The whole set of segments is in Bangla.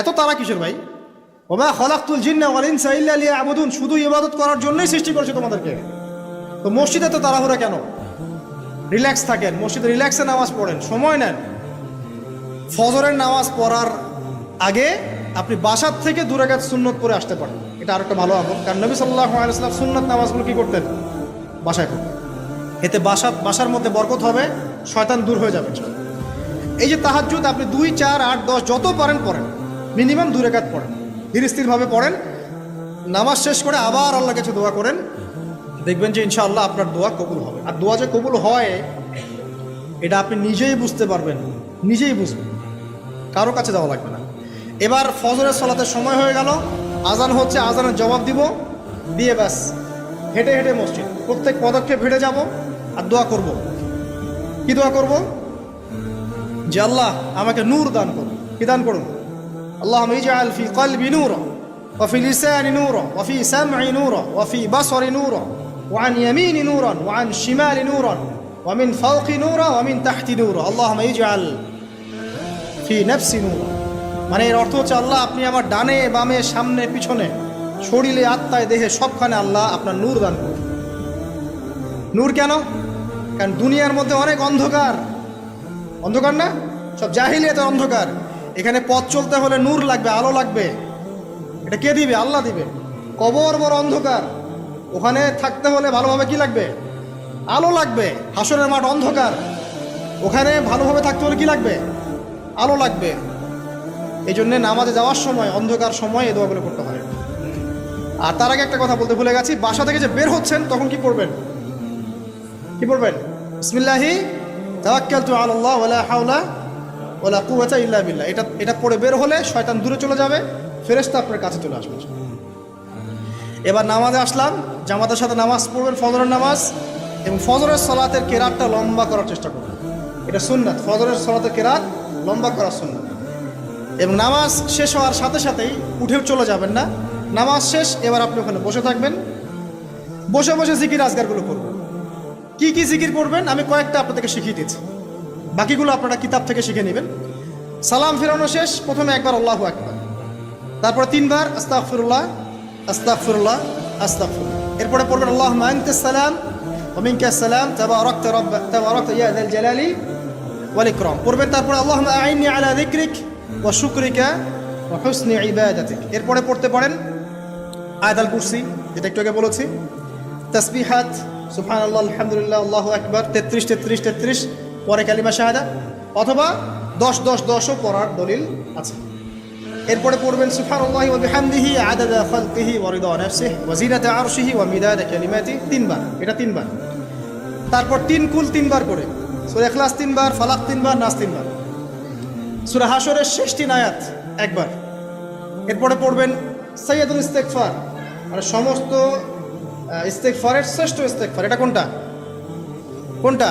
এত তারা কিসের ভাই? ওমা খলাকুল জিন্না লিয়া শুধু ইবাদত করার জন্যই সৃষ্টি করেছে তোমাদেরকে। তো মসজিদে তো তাড়াহুড়া কেন? রিল্যাক্স থাকেন, মসজিদে রিল্যাক্সে নামাজ পড়েন, সময় নেন। ফজরের নামাজ পড়ার আগে আপনি বাসার থেকে দূরাঘাত সুন্নত করে আসতে পারেন। এটা আর একটা ভালো আমল, কারণ নবী সাল্লাহ আলাইসাল্লাম সুন্নত নামাজগুলো কি করতেন? বাসায় করতেন। এতে বাসা বাসার মধ্যে বরকত হবে, শয়তান দূর হয়ে যাবে। এই যে তাহাজুদ আপনি দুই, চার, আট, দশ, যত পারেন, পড়েন। মিনিমাম দু রেখাত পড়েন। ধীর স্থিরভাবে পড়েন। নামাজ শেষ করে আবার আল্লাহ কাছে দোয়া করেন। দেখবেন যে ইনশাআল্লাহ আপনার দোয়া কবুল হবে। আর দোয়া যে কবুল হয়, এটা আপনি নিজেই বুঝতে পারবেন। নিজেই বুঝবেন। কারও কাছে যাওয়া লাগবে না। এবার ফজরের সলাতে সময় হয়ে গেল। আজান হচ্ছে, আজানের জবাব দিব। দিয়ে ব্যাস। হেঁটে হেঁটে মসজিদ। প্রত্যেক পদক্ষেপ হেঁটে যাব আর দোয়া করব। কি দোয়া করব? যে আল্লাহ আমাকে নূর দান করুন। কি দান করুন? আল্লাহ ইজআল ফি কলবি নূরা وفي لساني نورا وفي سمعي نورا وفي بصري نورا وعن يميني نورا وعن شمالي نورا ومن فوقي نورا ومن تحتي نورا اللهم اجعل ফি নফসি নূর মানে এর অর্থ হচ্ছে আল্লাহ আপনি আমার ডানে বামে সামনে পিছনে শরীরে আত্মায় দেহে সবখানে আল্লাহ আপনার নূর দান করুন নূর কেন কারণ দুনিয়ার মধ্যে অনেক অন্ধকার অন্ধকার না সব জাহিলিয়াতে অন্ধকার এখানে পথ চলতে হলে নূর লাগবে, আলো লাগবে। এটা কে দিবে? আল্লাহ দিবে। কবর বড় অন্ধকার। ওখানে থাকতে হলে ভালোভাবে কি লাগবে? আলো লাগবে। হাসনের মাঠ অন্ধকার। ওখানে ভালোভাবে থাকতে হলে কি লাগবে? আলো লাগবে। এই জন্যে নামাজে যাওয়ার সময়, অন্ধকার সময় এই দোয়াগুলো করতে হয়। আর তার আগে একটা কথা বলতে ভুলে গেছি। বাসা থেকে যে বের হচ্ছেন, তখন কি পড়বেন? কি পড়বেন? বিসমিল্লাহি। তাওয়াক্কালতু আলাল্লাহ ওয়ালা হাওলা। ওয়ালা কুওয়াতা ইল্লা বিল্লাহ। এটা এটা পড়ে বের হলে শয়তান দূরে চলে যাবে, ফেরেশতা আপনার কাছে চলে আসবে। এবার নামাজে আসলাম, জামাতের সাথে নামাজ পড়বেন, ফজরের নামাজ, এবং ফজরের সলাতের কেরাতটা লম্বা করার চেষ্টা করবেন। এটা সুন্নাত, ফজরের সলাতের কেরাত লম্বা করা সুন্নাত। এবং নামাজ শেষ হওয়ার সাথে সাথেই উঠেও চলে যাবেন না। নামাজ শেষ, এবার আপনি ওখানে বসে থাকবেন। বসে বসে জিকির আজগারগুলো করবেন। কি কি জিকির করবেন, আমি কয়েকটা আপনাদেরকে শিখিয়ে দিচ্ছি। বাকিগুলো আপনারা কিতাব থেকে শিখে নেবেন সালাম ফেরানো শেষ প্রথমে একবার আল্লাহু একবার তারপরে তিনবার আস্তাগফিরুল্লাহ আস্তাগফিরুল্লাহ আস্তাগফিরুল্লাহ এরপরে পড়বেন আল্লাহ মানতে সালাম ومنك السلام تباركت رب تباركت يا ذا الجلال والإكرام পড়বেন তারপরে আল্লাহ আইনি আলা যিকরিক ওয়া শুকরিকা ওয়া হুসনি ইবাদাতিক এরপরে পড়তে পারেন আয়াতুল কুরসি যেটা একটু আগে বলেছি তাসবিহাত সুবহানাল্লাহ আলহামদুলিল্লাহ আল্লাহু আকবার 33 33 33 পরে কালিমা শাহাদা, অথবা দশ দশ দশও পড়ার দলিল আছে। এরপরে পড়বেন, সুবহানাল্লাহি ওয়া বিহামদিহি, আদাদা খালকিহি ওয়া তিনবার, এটা তিনবার। তারপর তিন কুল তিনবার করে সূরা ইখলাস তিনবার, ফালাক তিনবার, নাস তিনবার। সূরা হাশরের শেষ তিন আয়াত একবার। এরপরে পড়বেন সৈয়দুল ইস্তেকফার মানে সমস্ত ইস্তেকফারের শ্রেষ্ঠ ইস্তেকফার এটা কোনটা? কোনটা?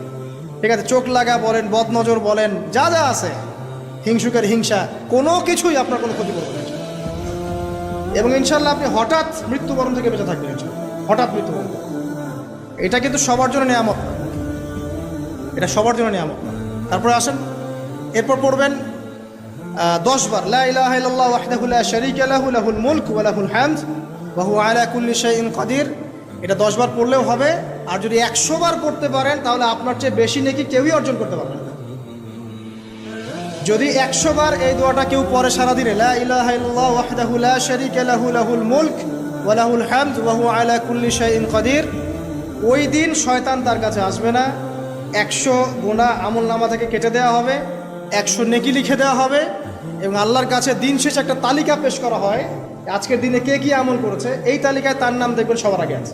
ঠিক আছে চোখ লাগা বলেন বদনজর বলেন যা যা আছে হিংসুকের হিংসা কোনো কিছুই আপনার কোনো ক্ষতি করবে না। এবং ইনশাল্লাহ আপনি হঠাৎ মৃত্যুবরণ থেকে বেঁচে থাকবেন হঠাৎ মৃত্যুবরণ এটা কিন্তু সবার জন্য নিয়ামত না। এটা সবার জন্য নিয়ামত না। তারপরে আসেন এরপর পড়বেন আহ, দশ বার লা ইলাহা ইল্লাল্লাহ ওয়াহদাহু লা শারীকা লাহুল মুলক হুয়া আলা কুল্লি শাইইন কাদির। এটা দশ বার পড়লেও হবে আর যদি একশো বার পড়তে পারেন, তাহলে আপনার চেয়ে বেশি নাকি কেউই অর্জন করতে পারবে না। যদি একশো বার এই দোয়াটা কেউ পরে সারাদিনে লা ইলাহা ইল্লাল্লাহ ওয়াহদাহু লা শারীকা লাহু মুলক ওয়া লাহুল হামদ ওয়া আলা কুল্লি শাইইন কাদির। ওই দিন শয়তান তার কাছে আসবে না। একশো গোনা আমল নামা থেকে কেটে দেওয়া হবে, একশো নেকি লিখে দেওয়া হবে এবং আল্লাহর কাছে দিন শেষে একটা তালিকা পেশ করা হয়, আজকের দিনে কে কি আমল করেছে? এই তালিকায় তার নাম দেখবেন সবার আগে আছে।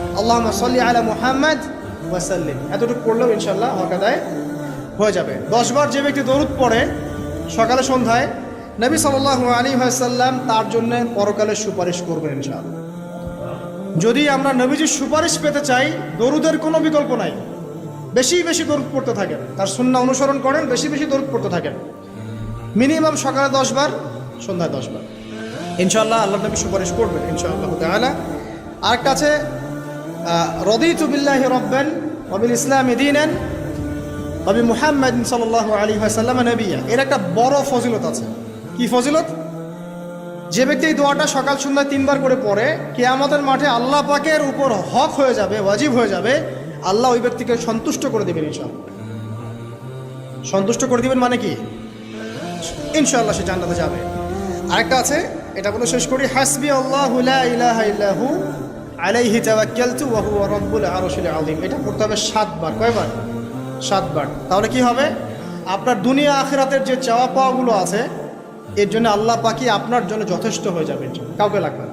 আল্লাহ সাল্লি আলা মুহাম্মদ ওয়া সাল্লিম এতটুকু পড়লেও ইনশাল্লাহ হকাদায় হয়ে যাবে। দশবার যে ব্যক্তি দরুদ পড়ে, সকালে সন্ধ্যায়, নবী সাল্লাহ আলী সাল্লাম তার জন্য পরকালের সুপারিশ করবেন ইনশাআল্লাহ। যদি আমরা নবীজির সুপারিশ পেতে চাই, দরুদের কোনো বিকল্প নাই। বেশি বেশি দরুদ পড়তে থাকেন। তার সুন্না অনুসরণ করেন, বেশি বেশি দরুদ পড়তে থাকেন। মিনিমাম সকালে দশ বার সন্ধ্যায় দশ বার ইনশাল্লাহ আল্লাহ নবী সুপারিশ করবেন ইনশাআল্লাহ তাআলা। আর কাছে রদিতু বিল্লাহি রব্বান ওয়াবিল ইসলাম দিনান নবী মুহাম্মদ সাল্লাহ আলী সাল্লাম নবিয়া। এর একটা বড় ফজিলত আছে। কি ফজিলত? যে ব্যক্তি এই দোয়াটা সকাল সন্ধ্যায় তিনবার করে পড়ে, কেয়ামতের মাঠে আল্লাহ পাকের উপর হক হয়ে যাবে, ওয়াজিব হয়ে যাবে, আল্লাহ ওই ব্যক্তিকে সন্তুষ্ট করে দেবেন ইনশাল সন্তুষ্ট করে দিবেন মানে কি? ইনশাল্লাহ সে জান্নাতে যাবে। আরেকটা আছে, এটা বলে শেষ করি হাসবি আল্লাহ ইলাহা ইল্লাহু আলাইহি তাওয়াক্কালতু ওয়া হুয়া রাব্বুল আরশিল আযীম। এটা পড়তে হবে সাতবার। কয়বার? সাতবার। তাহলে কি হবে? আপনার দুনিয়া আখিরাতের যে চাওয়া পাওয়াগুলো আছে, এর জন্য আল্লাহ পাকি আপনার জন্য যথেষ্ট হয়ে যাবে কাউকে লাগবে